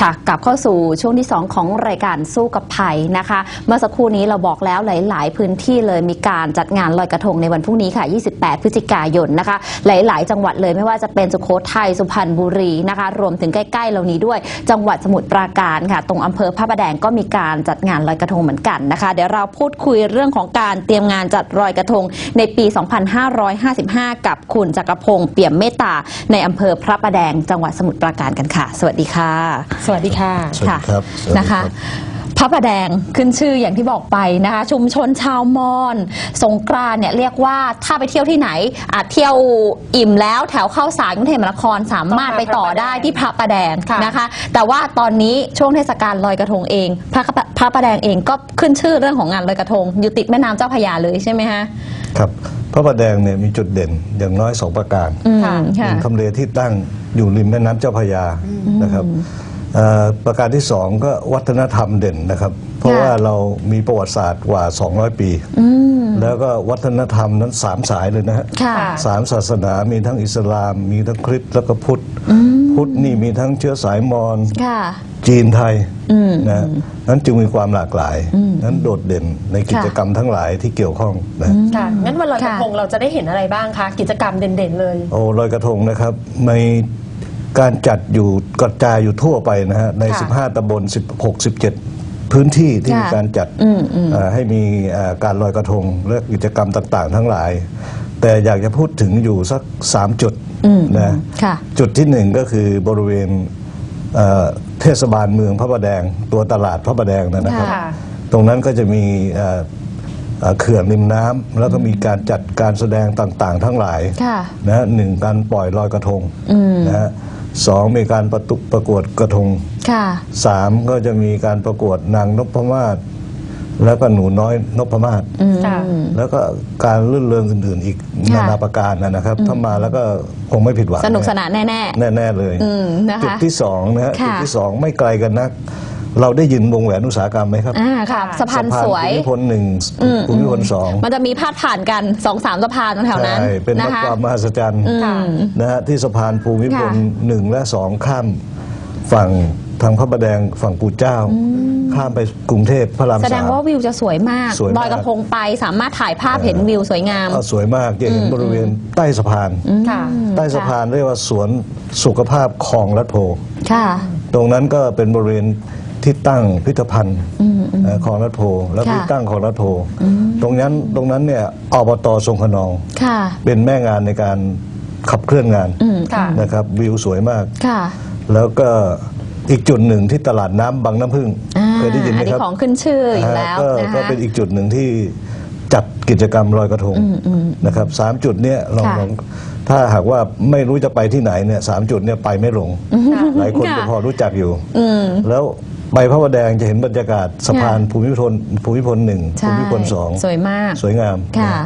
ค่ะกลับเข้าสู่ช่วงที่ 2 ของรายการสู้กับภัยนะคะ เมื่อสักครู่นี้เราบอกแล้วหลาย ๆ พื้นที่เลยมีการจัดงานลอยกระทงในวันพรุ่งนี้ค่ะ 28 พฤศจิกายนนะคะ หลาย ๆ จังหวัดเลยไม่ว่าจะเป็นสุโขทัยสุพรรณบุรีนะคะ รวมถึงใกล้ ๆเหล่านี้ด้วย จังหวัดสมุทรปราการค่ะ ตรงอำเภอพระประแดงก็มีการจัดงานลอยกระทงเหมือนกันนะคะ เดี๋ยวเราพูดคุยเรื่องของการเตรียมงานจัดลอยกระทงในปี 2555 กับคุณจักรพงศ์เปี่ยมเมตตาในอำเภอพระประแดง จังหวัดสมุทรปราการกันค่ะ สวัสดีค่ะสวัสดีค่ะสวัสดีครับสวัสดีครับ นะคะ พระประแดงขึ้นชื่ออย่างที่บอกไปนะคะ ชุมชนชาวมอญสงกรานต์เนี่ยเรียกว่าถ้าไปเที่ยวที่ไหนอาจเที่ยวอิ่มแล้วแถวเข้าสารกรุงเทพมหานครสามารถไปต่อได้ที่พระประแดงค่ะนะคะ แต่ว่าตอนนี้ช่วงเทศกาลลอยกระทงเอง พระพระประแดงเองก็ขึ้นชื่อเรื่องของงานลอยกระทง อยู่ติดแม่น้ำเจ้าพระยาเลยใช่ไหมฮะครับพระประแดงเนี่ยมีจุดเด่นอย่างน้อยสองประการอืมค่ะค่ะหนึ่งทำเลที่ตั้งอยู่ริมแม่น้ำเจ้าพระยานะครับเอ่อ ประการที่สองก็วัฒนธรรมเด่นนะครับ เพราะค่ะว่าเรามีประวัติศาสตร์กว่า 200 ปีอืมแล้วก็วัฒนธรรมนั้นสามสายเลยนะฮะค่ะสามศาสนามีทั้งอิสลาม มีทั้งคริสต์แล้วก็พุทธ พุทธนี่มีทั้งเชื้อสายมอญค่ะจีนไทยอืมนะนั้นจึงมีความหลากหลาย นั้นโดดเด่นในกิจกรรมทั้งหลายที่เกี่ยวข้องนะค่ะงั้นวันลอยกระทงเราจะได้เห็นอะไรบ้างคะกิจกรรมเด่นๆเลย โอ้ลอยกระทงนะครับใน การจัดอยู่กระจายอยู่ทั่วไปนะฮะใน ค่ะ15 ตำบล 16 17 พื้นที่ที่ค่ะมีการจัดอืมอืม เอ่อให้มีเอ่อการลอยกระทง และกิจกรรมต่างๆ ทั้งหลาย แต่อยากจะพูดถึงอยู่สัก 3 จุดอืมนะค่ะ จุดที่หนึ่งก็คือบริเวณเอ่อเทศบาลเมืองพระประแดง ตัวตลาดพระประแดงนะครับ ค่ะ ตรงนั้นก็จะมีเอ่อเอ่อเขื่อนริมน้ำแล้วก็มีการจัดการแสดงต่างๆ ทั้งหลาย ค่ะ นะฮะหนึ่งการปล่อยลอยกระทงอืมนะฮะ สองมีการประตุประกวดกระทงค่ะ สามก็จะมีการประกวดนางนพมาศแล้วก็หนูน้อยนพมาศค่ะ แล้วก็การลื่นเริงอื่นๆอีกค่ะ นานาประการนะนะครับ ถ้ามาแล้วก็คงไม่ผิดหวังสนุกสนานแน่ แน่ๆเลย อืมนะคะจุดที่สองนะฮะค่ะ จุดที่สองไม่ไกลกันนัก เราได้ยินวงแหวนอุตสาหกรรมไหมครับๆอ่าค่ะสะพานสวย ภูมิพลหนึ่งอืม ภูมิพลสองมันจะมีพาดผ่านกันสองสามสะพานแถวๆนั้นใช่เป็นนะวัดคะความมหัศจรรย์ค่ะ นะฮะที่สะพานภูมิพลค่ะ หนึ่งและสองข้ามฝั่งทางพระประแดงฝั่งปู่เจ้า ข้ามไปกรุงเทพพระรามแสดสางม ว่าวิวจะสวยมากสวยมาก ลอยกระทงไปสามารถถ่ายภาพเห็นวิวสวยงามเอาสวยมากจะเห็นบริเวณใต้สะพาน ค่ะ ใต้สะพานเรียกว่าสวนสุขภาพคลองลัดโพ ค่ะ ตรงนั้นก็เป็นบริเวณ ที่ตั้งพิพิธภัณฑ์เอ่อคลองลัดโพแล้วค่ะที่ตั้งคลองลัดโพตรงนั้นตรงนั้นเนี่ยอบตทรงขนองค่ะเป็นแม่งานในการขับเคลื่อนงานอืมค่ะนะครับวิวสวยมากค่ะแล้วก็อีกจุดหนึ่งที่ตลาดน้ำบางน้ำพึ่งอ่าเคยได้ยินไหมอันคนี้รับของขึ้นชื่ออยู่แล้วก็นะคะก็เป็นอีกจุดหนึ่งที่จัดกิจกรรมลอยกระทงนะครับสามจุดเนี้ยลองค่ะลองถ้าหากว่าไม่รู้จะไปที่ไหนเนี่ยสามจุดเนี่ยไปไม่หลง หลายคนค่ะก็พอรู้จักอยู่อืมแล้ว ไปพระประแดงจะเห็นบรรยากาศสะพานภูมิพลภูมิพลหนึ่งใช่ภูมิพลสองสวยมาก สวยงามค่ะ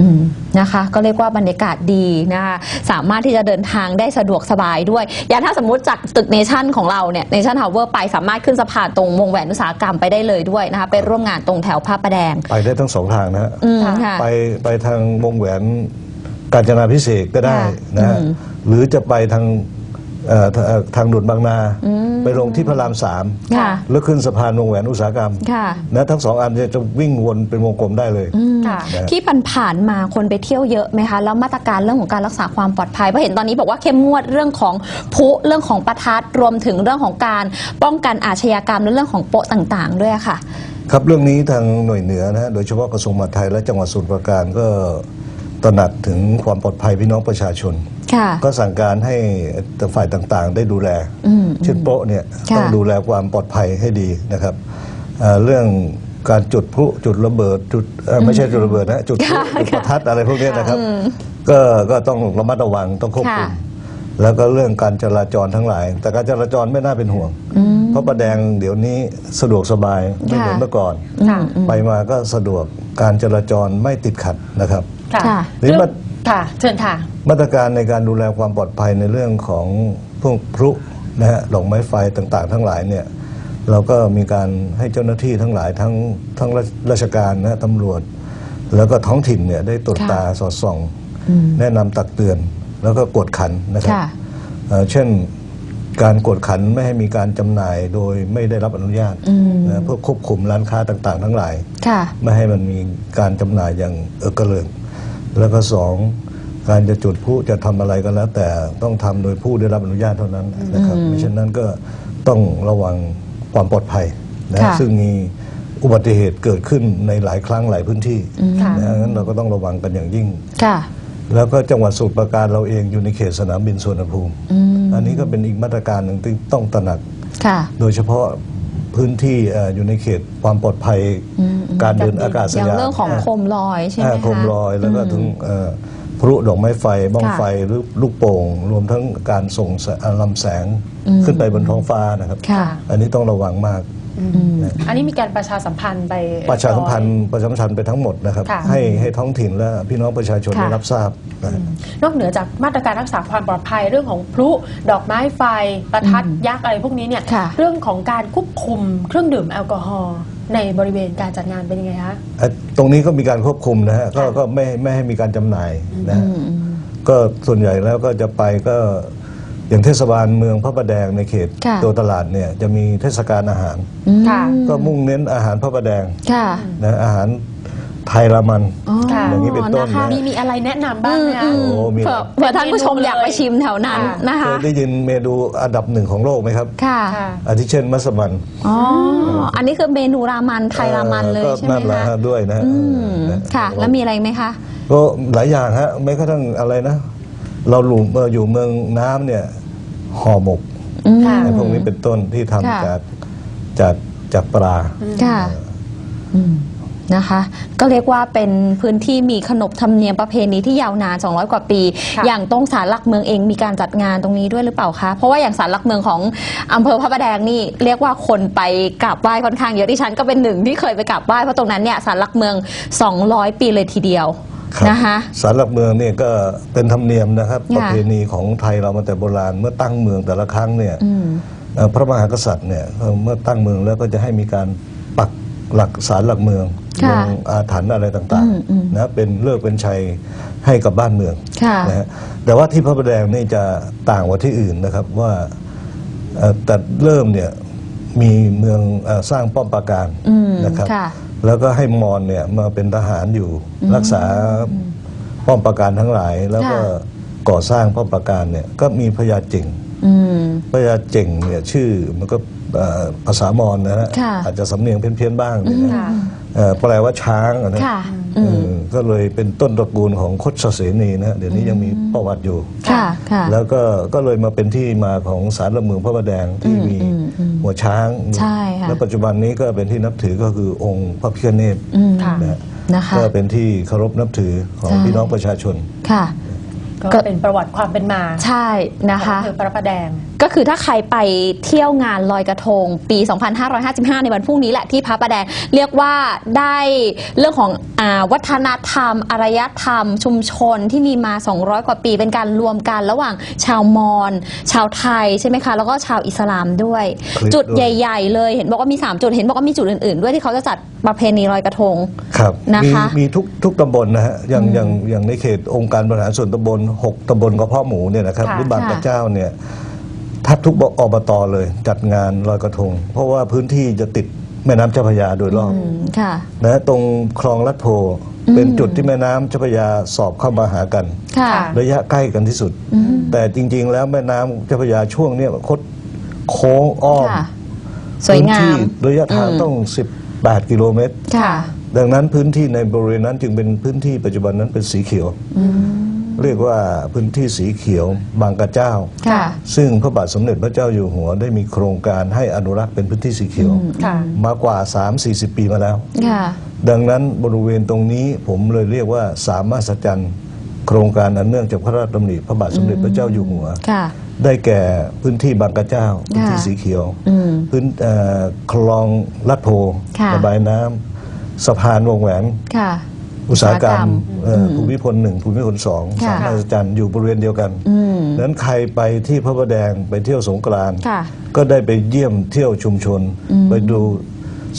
อืมนะคะก็เรียกว่าบรรยากาศดีนะคะสามารถที่จะเดินทางได้สะดวกสบายด้วย อย่างถ้าสมมุติจากตึกเนชั่นของเราเนี่ยเนชั่นทาวเวอร์ไปสามารถขึ้นสะพานตรงวงแหวนอุตสาหกรรมไปได้เลยด้วยนะคะไปร่วมงานตรงแถวพระประแดง ไปได้ทั้งสองทางนะฮะอืมค่ะค่ะไปไปทางวงแหวนกาญจนาพิเศษกก็ได้ค่ะนะฮะอืมหรือจะไปทาง เอ่อทางเอ่อทางด่วนบางนา ไปลงที่พระรามสามค่ะ แล้วขึ้นสะพานวงแหวนอุตสาหกรรมค่ะ นะทั้งสองอันจะจะวิ่งวนเป็นวงกลมได้เลย ค่ะนะที่ผ่านๆมาคนไปเที่ยวเยอะไหมคะ แล้วมาตรการเรื่องของการรักษาความปลอดภัยเพราะเห็นตอนนี้บอกว่าเข้มงวดเรื่องของพลุเรื่องของประทัดรวมถึงเรื่องของการป้องกันอาชญากรรมและเรื่องของโปะต่างๆ ด้วยค่ะ ครับเรื่องนี้ทางหน่วยเหนือนะฮะโดยเฉพาะกระทรวงมหาดไทยและจังหวัดสมุพรปราการก็ ตระหนักถึงความปลอดภัยพี่น้องประชาชน ค่ะ ก็สั่งการให้ฝ่ายต่างๆ ได้ดูแล อืม เช่นโป๊ะเนี่ยค่ะ ต้องดูแลความปลอดภัยให้ดีนะครับเอ่อเรื่องการจุดพลุจุดระเบิดจุดเอ่อไม่ใช่จุดระเบิดนะจุดพลุค่ะจุดประทัดอะไรพวกเนี้ยนะครับ ก็ก็ต้องระมัดระวังต้องควบคุม ค่ะ แล้วก็เรื่องการจราจรทั้งหลาย แต่การจราจรไม่น่าเป็นห่วง เพราะประแดงเดี๋ยวนี้สะดวกสบายไม่เหมือนค่ะ เมื่อก่อน ค่ะ ไปมาก็สะดวกการจราจรไม่ติดขัดนะครับ ค่ะค่ะหรือมาค่ะเชิญค่ะ มาตรการในการดูแลความปลอดภัยในเรื่องของพวกพลุนะฮะดอกไม้ไฟต่างๆ ทั้งหลายเนี่ยเราก็มีการให้เจ้าหน้าที่ทั้งหลายทั้งทั้งราชการนะตำรวจ แล้วก็ท้องถิ่นเนี่ยได้ตรวจค่ะตาสอดส่อง แนะนำตักเตือนแล้วก็กวดขันนะครับค่ะเอ่อเช่นการกวดขันไม่ให้มีการจำหน่ายโดยไม่ได้รับอนุญาตนะเพื่อควบคุมร้านค้าต่างๆ ทั้งหลายค่ะไม่ให้มันมีการจำหน่ายอย่างเออกระเลิง แล้วก็สองการจะจุดพลุจะทำอะไรก็แล้ว แต่ต้องทำโดยผู้ได้รับอนุญาตเท่านั้นนะครับไม่เช่นนั้นก็ต้องระวังความปลอดภัยนะค่ะซึ่งมีอุบัติเหตุเกิดขึ้นในหลายครั้งหลายพื้นที่ค่ะนะงั้นเราก็ต้องระวังกันอย่างยิ่งค่ะแล้วก็จังหวัดสมุพรปราการเราเองอยู่ในเขตสนามบินสุวรรณภูมิอืมอันนี้ก็เป็นอีกมาตรการหนึ่งที่ต้องตระหนักค่ะโดยเฉพาะ พื้นที่เอ่ออยู่ในเขตความปลอดภัยการเดินอากาศอย่างยานเรื่องของโคมลอยใช่ไหมอ่าคะโคมลอยแล้วก็ถึงเอ่อพลุดอกไม้ไฟบ้องค่ะไฟหรือลูกโป่ง รวมทั้งการส่งแสอ่าลำแสงขึ้นไปบนท้องฟ้านะครับ ค่ะ อันนี้ต้องระวังมาก อันนี้มีการประชาสัมพันธ์ไป ประชาสัมพันธ์ประชาสัมพันธ์ไปทั้งหมดนะครับ ค่ะ ให้ให้ท้องถิ่นและพี่น้องประชาชนค่ะ ได้รับทราบนะนอกเหนือจากมาตรการรักษาความปลอดภัยเรื่องของพลุดอกไม้ไฟ ประทัดยักษ์อะไรพวกนี้เนี่ยค่ะ เรื่องของการควบคุมเครื่องดื่มแอลกอฮอล์ในบริเวณการจัดงานเป็นยังไงคะ เอ่อตรงนี้ก็มีการควบคุมนะฮะก็ก็ไม่ไม่ให้มีการจำหน่ายนะฮะก็ส่วนใหญ่แล้วก็จะไปก็ อย่างเทศบาลเมืองพระประแดงในเขตค่ะ ตัวตลาดเนี่ยจะมีเทศกาลอาหาร อืมค่ะ ก็มุ่งเน้นอาหารพระประแดงค่ะนะอาหารไทยละมัน อ๋อค่ะ อย่างนี้เป็นต้นนะ คะนะมีมีอะไรแนะนำบ้างไหมคะอืมโอ้มีเผื่อเผื่อท่านผู้ชมอยากไปชิมแถวนั้นค่ะ นะเคคะยได้ยินเมนูอันดับหนึ่งของโลกไหมครับ ค่ะค่ะ อาทิเช่นมัสมั่นอ๋ออันนี้คือเมนูรามันไทยรามันเลยก็ใช่ไหมนั่นแหละคะฮะด้วยนะอืมเออนะค่ะ แล้วมีอะไรไหมคะ ก็หลายอย่างฮะไม่กระทั่งอะไรนะ เราหลุมเอ่ออยู่เมืองน้ำเนี่ย ห่อหมกอืมค่ะไอ้พวกนี้เป็นต้นที่ทำค่ะ จากจากจากปลา ค่ะอืมนะคะ ก็เรียกว่าเป็นพื้นที่มีขนบธรรมเนียมประเพณีที่ยาวนาน 200 กว่าปี ค่ะอย่างตรงศาลหลักเมืองเองมีการจัดงานตรงนี้ด้วยหรือเปล่าคะ เพราะว่าอย่างศาลหลักเมืองของอำเภอพระประแดงนี่เรียกว่าคนไปกราบไหว้ค่อนข้างเยอะที่ฉันก็เป็นหนึ่งที่เคยไปกราบไหว้เพราะตรงนั้นเนี่ยศาลหลักเมือง 200 ปีเลยทีเดียวครับ นะคะสารหลักเมืองเนี่ยก็เป็นธรรมเนียมนะครับค่ะประเพณีของไทยเรามาแต่โบราณเมื่อตั้งเมืองแต่ละครั้งเนี่ยอืมเอ่อพระมหากษัตริย์เนี่ยเอ่อเมื่อตั้งเมืองแล้วก็จะให้มีการปักหลักสารหลักเมืองลค่ะงอาถรรพ์อะไรต่างอืมอืมๆนะเป็นเลิกเป็นชัยให้กับบ้านเมืองค่ะนะฮะแต่ว่าที่พระประแดงนี่จะต่างกว่าที่อื่นนะครับว่าเอ่อแต่เริ่มเนี่ยมีเมืองเอ่อสร้างป้อมปราการอืมนะครับค่ะ แล้วก็ให้มอญเนี่ยมาเป็นทหารอยู่รักษาป้อมปราการทั้งหลาย แล้วก็ค่ะก่อสร้างป้อมปราการเนี่ยก็มีพญาเจิงอืมพญาเจิงเนี่ยชื่อมันก็เอ่อภาษามอญนะฮะค่ะอาจจะสำเนียงเพี้ยนๆบ้างเนี่ยนะค่ะ เอ่อแปลว่าช้างอะนะค่ะเออก็เลยเป็นต้นตระกูลของคดเสนีนะฮะเดี๋ยวนี้ยังมีประวัติอยู่ ค่ะค่ะ แล้วก็ก็เลยมาเป็นที่มาของสารหลักเมืองพระประแดงที่มีอืมอืมหัวช้างใช่ค่ะ และปัจจุบันนี้ก็เป็นที่นับถือก็คือองค์พระพิฆเนศอืมค่ะ นะฮะนะคะ ก็เป็นที่เคารพนับถือของใช่ พี่น้องประชาชน ค่ะ ก็ก็เป็นประวัติความเป็นมาใช่นะคะของอำเภอพระประแดง ก็คือถ้าใครไปเที่ยวงานลอยกระทงปี 2555 ในวันพรุ่งนี้แหละที่พระประแดงเรียกว่าได้เรื่องของอาวัฒนธรรม อารยธรรม ชุมชนที่มีมา 200 กว่าปีเป็นการรวมกันระหว่างชาวมอญชาวไทยใช่ไหมคะ แล้วก็ชาวอิสลามด้วยคลิปจุดด้วยใหญ่ ๆ เลยเห็นบอกว่ามี 3 จุดเห็นบอกว่ามีจุดอื่นๆ ด้วยที่เขาจะจัดประเพณีลอยกระทงครับนะคะมีมีทุกทุกตำบลนะฮะอย่างอย่างอย่างในเขตองค์การบริหารส่วนตำบลหกตำบลกระเพาะหมูเนี่ยนะครับค่ะหรือบางค่ะกระเจ้าเนี่ย แทับทุกอบตเลย จัดงานลอยกระทง เพราะว่าพื้นที่จะติดแม่น้ำเจ้าพระยาโดยรอบอืมค่ะ นะตรงคลองลัดโพเป็นจุดที่แม่น้ำเจ้าพระยาสอบเข้ามาหากันค่ะค่ะ ระยะใกล้กันที่สุด แต่จริง ๆ แล้วแม่น้ำเจ้าพระยาช่วงเนี้ยคดโค้งอ้อมค่ะ สวยงาพื้นที่มระยะทางต้อง 18 กิโลเมตร ค่ะ ดังนั้นพื้นที่ในบริเวณนั้นจึงเป็นพื้นที่ปัจจุบันนั้นเป็นสีเขียว เรียกว่าพื้นที่สีเขียวบางกระเจ้า ค่ะ ซึ่งพระบาทสมเด็จพระเจ้าอยู่หัวได้มีโครงการให้อนุรักษ์เป็นพื้นที่สีเขียว ค่ะ มากว่า 3-40 ปีมาแล้ว ค่ะ ดังนั้นบริเวณตรงนี้ผมเลยเรียกว่าสามารถสัจจันโครงการอันเนื่องจากพระราชดำริพระบาทสมเด็จพระเจ้าอยู่หัว ค่ะ ได้แก่พื้นที่บางกระเจ้าพื้นที่สีเขียว อืม พื้นเอ่อคลองลัดโพค่ะ ระบายน้ำสะพานวงแหวน ค่ะ อุตสาหกรรมอุตสาหกรรมเอ่อภูมิพลหนึ่งภูมิพลสองค่ะสามารถจันทร์อยู่บริเวณเดียวกันอืม ดังนั้นใครไปที่พระประแดงไปเที่ยวสงกรานต์ค่ะก็ได้ไปเยี่ยมเที่ยวชุมชน ไปดู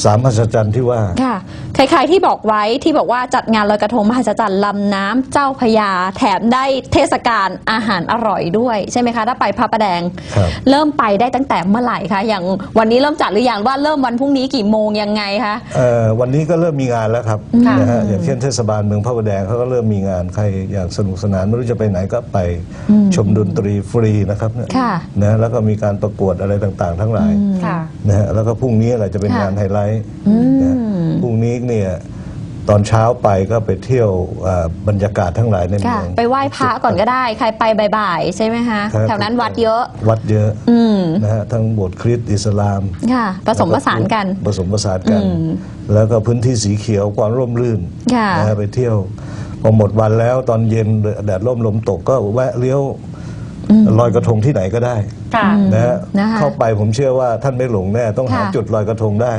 สามมหัศจรรย์ที่ว่า ค่ะใครๆที่บอกไว้ที่บอกว่าจัดงานลอยกระทงมหัศจรรย์ลำน้ำเจ้าพระยา แถมได้เทศกาลอาหารอร่อยด้วย ใช่ไหมคะถ้าไปพระประแดง ครับ เริ่มไปได้ตั้งแต่เมื่อไหร่คะอย่างวันนี้เริ่มจัดหรือยังว่าเริ่มวันพรุ่งนี้กี่โมงยังไงคะ เอ่อวันนี้ก็เริ่มมีงานแล้วครับค่ะ นะฮะอย่างเช่นเทศบาลเมืองพระประแดงเขาก็เริ่มมีงานใครอยากสนุกสนานไม่รู้จะไปไหนก็ไปชมดนตรีฟรีนะครับเนี่ยค่ะ นะแล้วก็มีการประกวดอะไรต่างๆ ทั้งหลายค่ะ นะฮะแล้วก็พรุ่งนี้อะไรจะเป็นค่ะ งานไฮไลท์อืมนะพรุ่งนี้เนี่ยตอนเช้าไปก็ไปเที่ยวอ่าบรรยากาศทั้งหลายในเมืค่ะองไปไหว้พระก่อนก็ได้ ใครไปบ่ายๆใช่ไหมคะครับแถวนั้นวัดเยอะ วัดเยอะอืมนะฮะทั้งโบสถ์คริสต์อิสลามค่ะผสมผสานกันผสมผสานกันอืมแล้วก็พื้นที่สีเขียวความร่มรื่นค่ะนะฮะไปเที่ยวพอหมดวันแล้วตอนเย็นแดดร่มลมตกก็แวะเลี้ยว ลอยกระทงที่ไหนก็ได้ค่ะ นะฮะนะคะ เข้าไปผมเชื่อว่าท่านไม่หลงแน่ต้องหาค่ะ จุดลอยกระทงได้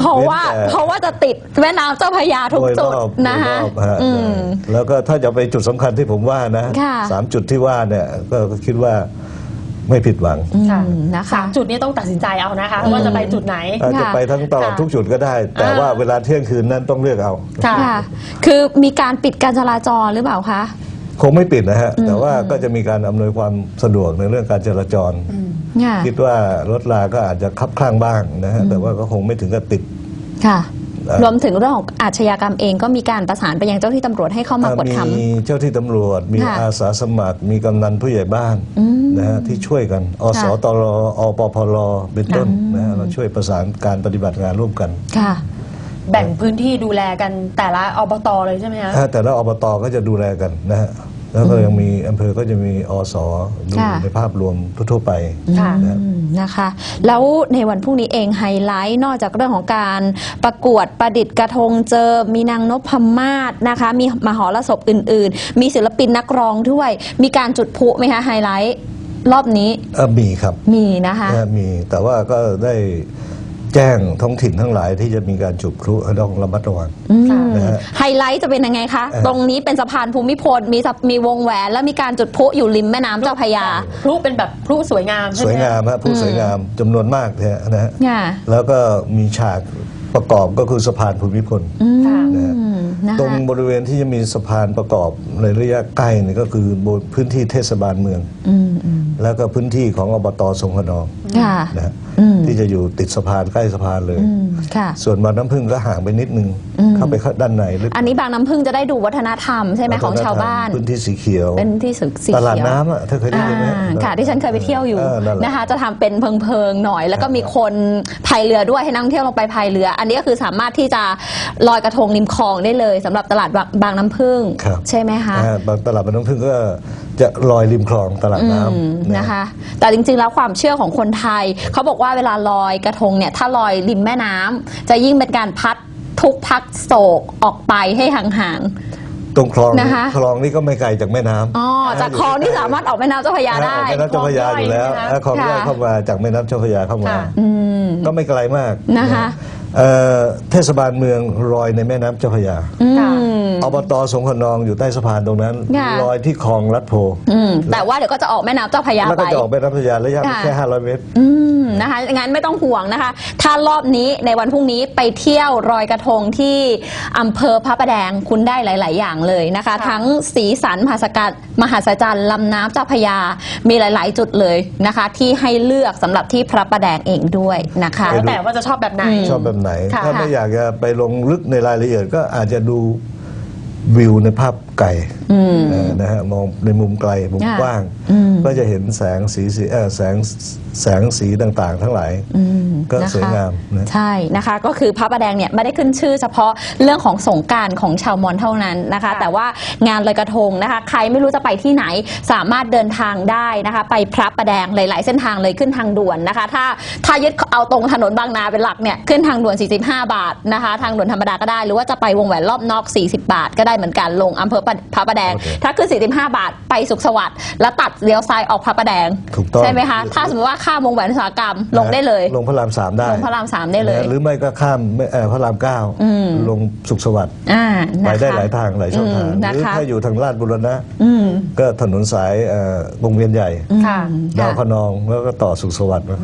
เพราะว่าเว้นแต่ เพราะว่าจะติดแม่น้ำเจ้าพระยาทุกโดยจุดรอบนะคะโดยรอบฮะอืม แล้วก็ถ้าจะไปจุดสำคัญที่ผมว่านะค่ะสามจุดที่ว่าเนี่ยก็คิดว่าไม่ผิดหวังค่ะ อืมนะคะสามจุดนี้ต้องตัดสินใจเอานะคะ ว่าจะไปจุดไหน อาจจะค่ะไปทั้งตลอดค่ะทุกจุดก็ได้ แต่อ่า ว่าเวลาเที่ยงคืนนั้นต้องเลือกเอา ค่ะ ค่ะ คือมีการปิดการจราจรหรือเปล่าคะ คงไม่ปิดนะฮะ แต่ว่าก็จะมีการอำนวยความสะดวกในเรื่องการจราจร ค่ะ คิดว่ารถราก็อาจจะคับข้างบ้างนะฮะ แต่ว่าก็คงไม่ถึงกับติด ค่ะ เอ่อ รวมถึงเรื่องของอาชญากรรมเองก็มีการประสานไปยังเจ้าที่ตำรวจให้เข้ามากดขันมีเจ้าที่ตำรวจ มีค่ะอาสาสมัคร มีกำนันผู้ใหญ่บ้านอืมนะฮะที่ช่วยกัน อสค่ะตรอปพลเป็นต้นนะฮะเราช่วยประสานการปฏิบัติงานร่วมกันค่ะ แบ่งพื้นที่ดูแลกันแต่ละอบตเลยใช่ไหมคะแต่ละอบตก็จะดูแลกันนะฮะ แล้วก็ยังมีอำเภอก็จะมีอสดูค่ะ ในภาพรวมทั่วๆไปค่ะ นะฮะอืมนะคะ แล้วในวันพรุ่งนี้เองไฮไลท์นอกจากเรื่องของการประกวดประดิษฐ์กระทงเจอ มีนางนพมาศนะคะ มีมหรสพอื่น ๆ มีศิลปินนักร้องด้วย มีการจุดพลุไหมคะไฮไลท์ รอบนี้เอ่อมีครับมีนะคะ นะฮะมีแต่ว่าก็ได้ แจ้งท้องถิ่นทั้งหลายที่จะมีการจุดพลุให้ต้องระมัดระวัง อืมนะฮะไฮไลท์จะเป็นยังไงคะ เอ่อตรงนี้เป็นสะพานภูมิพลมีสะมีวงแหวน แล้วมีการจุดพลุอยู่ริมแม่น้ำเจ้าพระยาพลุเป็นแบบพลุสวยงามใช่สไหมวยงามคะฮะผู้สวยงามจำนวนมากเนี่ยนะฮะค่ะแล้วก็มีฉากประกอบก็คือสะพานภูมิพล อืมค่ะนะฮะนะ ตรงคะบริเวณที่จะมีสะพานประกอบในระยะใกล้นี่ก็คือบนพื้นที่เทศบาลเมือง อืมอืม แล้วก็พื้นที่ของอบตสงขนองค่ะนะฮะอืม ที่จะอยู่ติดสะพานใกล้สะพานเลย อืมค่ะ ส่วนบางน้ำพึ่งก็ห่างไปนิดนึง อืม เข้าไปด้านในลึกอันนี้บางน้ำพึ่งจะได้ดูวัฒนธรรมใช่ไหมของชาวบ้าน พื้นที่สีเขียว เป็นที่สีสีตลาดเขียวน้ำอะเธอเคยได้ยินไหมอ่าค่ะที่ฉันเคยไปเที่ยวอยู่นั่นแหละนะคะ จะทำเป็นเพิงๆหน่อย แล้วก็มีคนพายเรือด้วยให้นักท่องเที่ยวลงไปพายเรือ อันนี้ก็คือสามารถที่จะลอยกระทงริมคลองได้เลยสำหรับตลาดบางบางน้ำพึ่งครับ ใช่ไหมคะอ่าบางตลาดบางน้ำพึ่งก็จะลอยริมคลองตลาดอืมน้ำนะคะ แต่จริงๆ แล้วความเชื่อของคนไทย เขาบอกว่าเวลาลอยกระทงเนี่ย ถ้าลอยริมแม่น้ำจะยิ่งเป็นการพัดทุกข์พักโศกออกไปให้ห่าง ตรงคลองนะคะ คลองนี่ก็ไม่ไกลจากแม่น้ำๆอ๋อจากคลองที่สามารถออกแม่น้ำเจ้าพระยาได้แม่น้ำเจ้าพระยาอยู่แล้วคลองย่อยใช่ไหมคะคลองย่อยค่ะเข้ามาจากแม่น้ำเจ้าพระยาเข้ามา ค่ะ อืม ก็ไม่ไกลมากนะคะ เอ่อเทศบาลเมืองลอยในแม่น้ำเจ้าพระยาอืค่ะมอบตสงขนองอยู่ใต้สะพานตรงนั้นค่ะ ลอยที่คลองลัดโพอืมแต่ว่าเดี๋ยวก็จะออกแม่น้ำเจ้าพระยาแล้วไป ก็จะออกแม่น้ำเจ้าพระยาระยะค่ะ แค่ 500 เมตร อืม นะคะงั้นไม่ต้องห่วงนะคะ ถ้ารอบนี้ในวันพรุ่งนี้ไปเที่ยวรอยกระทงที่อำเภอพระประแดงคุณได้หลาย ๆ อย่างเลยนะคะค่ะทั้งสีสันมหัศจรรย์มหัศจรรย์ลำน้ำเจ้าพระยา มีหลาย ๆ จุดเลยนะคะ ที่ให้เลือกสำหรับที่พระประแดงเองด้วยนะคะไปแล้วแต่ว่าจะชอบแบบไหนอืมชอบแบบไหน ค่ะ ถ้าไม่อยากจะไปลงลึกในรายละเอียดก็อาจจะดูวิวในภาพไกลอืมเออนะฮะมองในมุมไกลมุมค่ะกว้างอืมก็จะเห็นแสงสีสีเอ่อแสงแสงสีต่างๆ ทั้งหลายอืมก็นะคะสวยงามนะใช่นะคะ ก็คือพระประแดงเนี่ยไม่ได้ขึ้นชื่อเฉพาะเรื่องของสงกรารของชาวมอญเท่านั้นนะคะค่ะแต่ว่างานลอยกระทงนะคะ ใครไม่รู้จะไปที่ไหนสามารถเดินทางได้นะคะ ไปพระประแดงหลาย ๆ เส้นทางเลยขึ้นทางด่วนนะคะ ถ้าถ้ายึดเอาตรงถนนบางนาเป็นหลักเนี่ยขึ้นทางด่วน 45 บาทนะคะ ทางด่วนธรรมดาก็ได้ หรือว่าจะไปวงแหวนรอบนอก 40 บาท ก็ได้เหมือนกันลงอำเภอพระพระประแดงโอเคถ้าขึ้น 45 บาทไปสุขสวัสดิ์แล้วตัดเลี้ยวซ้ายออกพระประแดงถูกต้องใช่ไหมคะถ้าสมมติว่าข้ามวงแหวนอุตสาหกรรมลงได้เลย ลงพระรามสามได้ลงพระรามสามได้เลยนะหรือไม่ก็ข้ามเอ่อพระรามเก้าอืมลงสุขสวัสดิ์อ่าไปนะคะได้หลายทางหลายช่องทางอืมนะหรือคะถ้าอยู่ทางลาดบุรณะอืมก็ถนนสายเอ่อวงเวียนใหญ่ค่ะดาวค่ะพนองแล้วก็ต่อสุขสวัสดิ์มา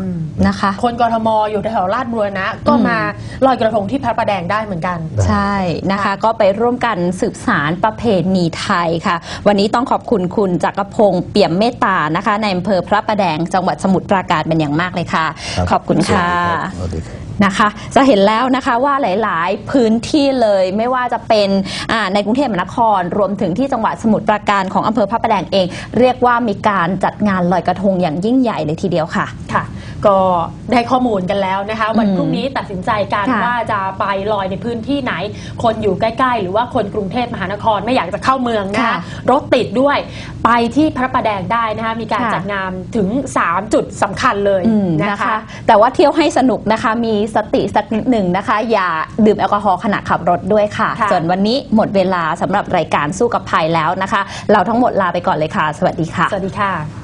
นะคะ คนกทมอยู่แถวๆลาดบุรณะก็มาลอยกระทงที่พระประแดงได้เหมือนกันได้ใช่นะคะ ก็ไปร่วมกันสืบสารประเพณีไทยค่ะ วันนี้ต้องขอบคุณคุณจักรพงศ์เปี่ยมเมตตานะคะในอำเภอพระประแดงจังหวัดสมุทรปราการเป็นอย่างมากเลยค่ะรับขอบคุณค่ะสวัสดีครับ นะคะ จะเห็นแล้วนะคะว่าหลาย ๆ พื้นที่เลยไม่ว่าจะเป็นอ่าในกรุงเทพมหานคร รวมถึงที่จังหวัดสมุทรปราการของอำเภอพระประแดงเอง เรียกว่ามีการจัดงานลอยกระทงอย่างยิ่งใหญ่เลยทีเดียวค่ะค่ะ ก็ได้ข้อมูลกันแล้วนะคะ วันอืมพรุ่งนี้ตัดสินใจกันค่ะว่าจะไปลอยในพื้นที่ไหน คนอยู่ใกล้ ๆ หรือว่าคนกรุงเทพมหานครไม่อยากจะเข้าเมืองนะคะค่ะรถติดด้วยไปที่พระประแดงได้นะคะมีการค่ะจัดงานถึง 3 จุดสำคัญเลยอืมนะนะคะคะ แต่ว่าเที่ยวให้สนุกนะคะมีสติสักนิดหนึ่งนะคะ อย่าดื่มแอลกอฮอล์ขณะขับรถด้วยค่ะ ค่ะ ส่วนวันนี้หมดเวลาสำหรับรายการสู้กับภัยแล้วนะคะ เราทั้งหมดลาไปก่อนเลยค่ะ สวัสดีค่ะ สวัสดีค่ะ